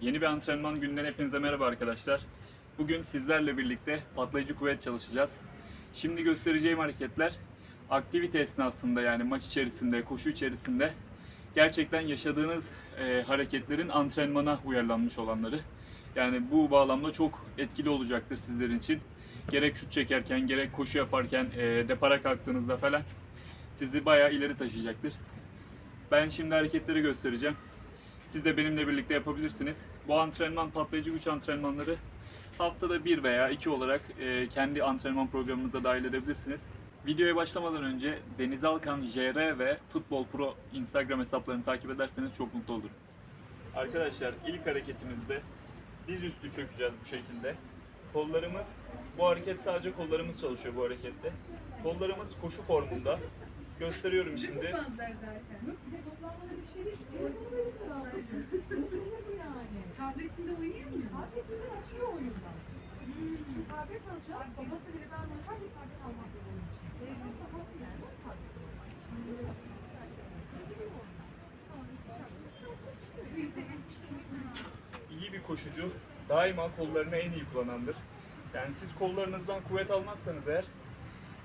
Yeni bir antrenman günden hepinize merhaba arkadaşlar. Bugün sizlerle birlikte patlayıcı kuvvet çalışacağız. Şimdi göstereceğim hareketler aktivite esnasında yani maç içerisinde, koşu içerisinde gerçekten yaşadığınız e, hareketlerin antrenmana uyarlanmış olanları. Yani bu bağlamda çok etkili olacaktır sizlerin için. Gerek şut çekerken, gerek koşu yaparken, e, depara kalktığınızda falan sizi bayağı ileri taşıyacaktır. Ben şimdi hareketleri göstereceğim. Siz de benimle birlikte yapabilirsiniz. Bu antrenman patlayıcı güç antrenmanları haftada bir veya iki olarak e, kendi antrenman programınıza dahil edebilirsiniz. Videoya başlamadan önce Deniz Alkan JR ve Futbol Pro Instagram hesaplarını takip ederseniz çok mutlu olurum. Arkadaşlar ilk hareketimizde diz üstü çökeceğiz bu şekilde. Kollarımız, bu hareket sadece kollarımız çalışıyor bu harekette. Kollarımız koşu formunda. Gösteriyorum şimdi. Şey. Tabletinde oynayamıyor mu? Tabletini açıyor oyundan. Şimdi tablet alacağız. Babası bile ben bir tablet almak iyi bir koşucu daima kollarını en iyi kullanandır. Yani siz kollarınızdan kuvvet almazsanız eğer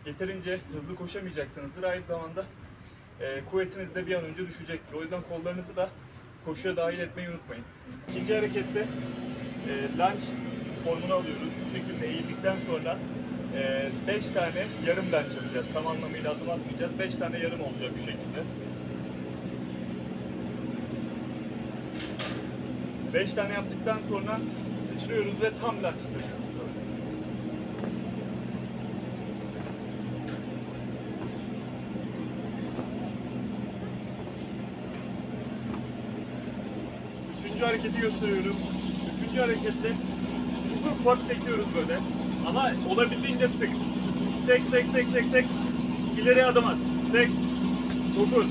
yeterince hızlı koşamayacaksınızdır. Aynı zamanda e, kuvvetiniz de bir an önce düşecektir. O yüzden kollarınızı da koşuya dahil etmeyi unutmayın. İkinci harekette e, lunge formunu alıyoruz. Bu şekilde eğildikten sonra 5 tane yarım lunge yapacağız. Tam anlamıyla adım atmayacağız. 5 tane yarım olacak bu şekilde. 5 tane yaptıktan sonra sıçrıyoruz ve tam lunge yapıyoruz. Üçüncü hareketi gösteriyorum. Üçüncü harekette ufak ufak sekiyoruz böyle. Ama olabildiğince sık. Sek sek sek sek sek. İleriye adım at. Sek. Dokuz.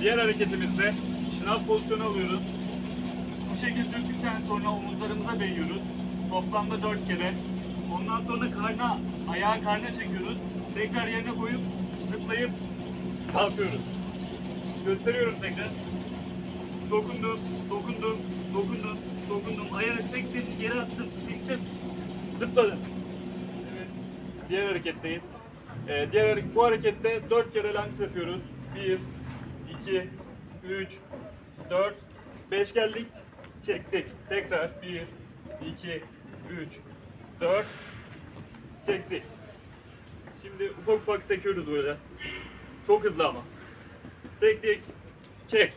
Diğer hareketimizde şınav pozisyonu alıyoruz. Bu şekilde çöktükten sonra omuzlarımıza değiyoruz. Toplamda 4 kere. Ondan sonra karna, ayağı karna çekiyoruz. Tekrar yerine koyup zıplayıp kalkıyoruz. Gösteriyorum tekrar. Dokundum, dokundum, dokundum, dokundum. Ayağı çektim, geri attım, çektim. Zıpladım. Evet. Diğer hareketteyiz. Ee, diğer bu harekette 4 kere lunge yapıyoruz. 1, 2, 3, 4, 5 geldik. Çektik. Tekrar 1, 2, 3, 4. Çektik. Şimdi ufak ufak sekiyoruz böyle. Çok hızlı ama. Sektik. Çek.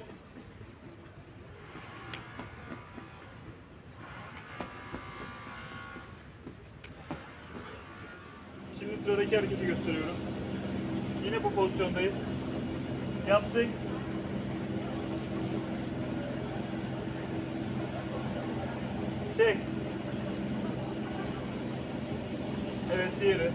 Şimdi sıradaki hareketi gösteriyorum. Yine bu pozisyondayız. Yaptık. Çek. Evet diğeri.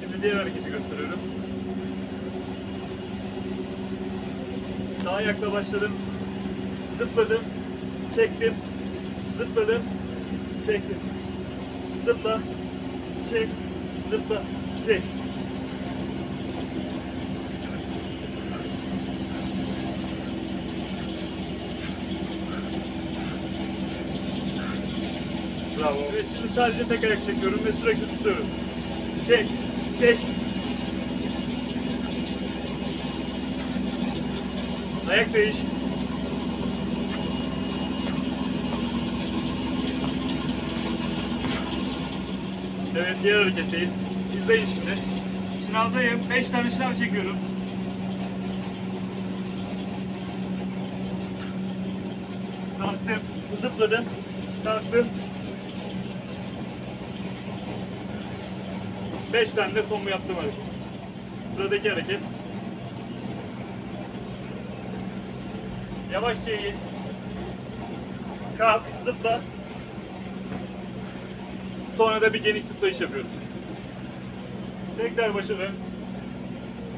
Şimdi diğer hareketi gösteriyorum. Sağ ayakla başladım. Zıpladım. Çektim. Zıpladım. Çektim. Zıpla. Çek. Zıpla. Çek. Bravo. Evet şimdi sadece tek ayak çekiyorum ve sürekli tutuyorum. Çek. Çek. Ayak değiş. Evet diğer hareketteyiz. İzleyin şimdi. Şınavdayım. 5 tane şınav çekiyorum. Kalktım. Zıpladım. Kalktım. 5 tane de mu yaptım hareket. Sıradaki hareket. Yavaşça eğil. Kalk, zıpla. Sonra da bir geniş zıplayış yapıyoruz. Tekrar başa dön.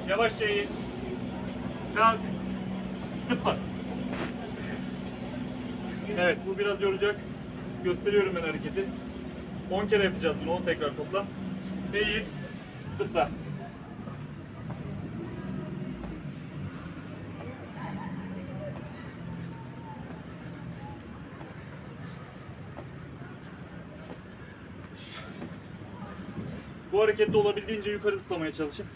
Yavaşça eğil. Kalk. Zıpla. Evet bu biraz yoracak. Gösteriyorum ben hareketi. 10 kere yapacağız bunu 10 tekrar toplam. Eğil, zıpla. Bu harekette olabildiğince yukarı zıplamaya çalışın.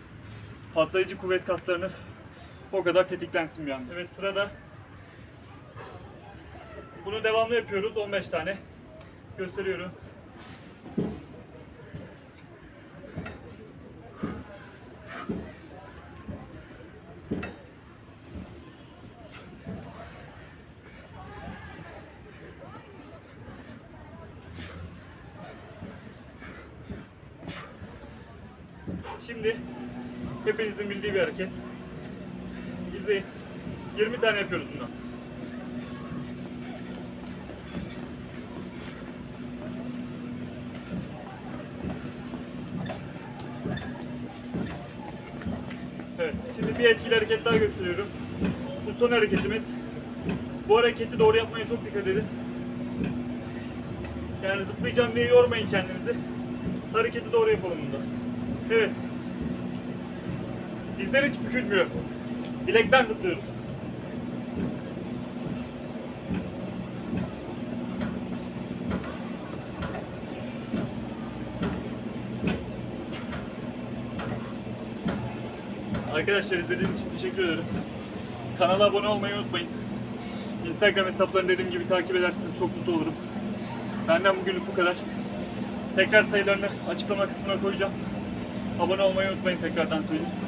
Patlayıcı kuvvet kaslarınız o kadar tetiklensin bir an. Evet sırada bunu devamlı yapıyoruz 15 tane. Gösteriyorum. Şimdi hepinizin bildiği bir hareket. İzleyin. 20 tane yapıyoruz bundan. Evet, şimdi bir etkili hareket daha gösteriyorum. Bu son hareketimiz. Bu hareketi doğru yapmaya çok dikkat edin. Yani zıplayacağım diye yormayın kendinizi. Hareketi doğru yapalım bunda. Evet. Dizler hiç bükülmüyor. Bilekten zıplıyoruz. Arkadaşlar izlediğiniz için teşekkür ederim. Kanala abone olmayı unutmayın. Instagram hesaplarını dediğim gibi takip ederseniz çok mutlu olurum. Benden bugünlük bu kadar. Tekrar sayılarını açıklama kısmına koyacağım. Abone olmayı unutmayın tekrardan söyleyeyim.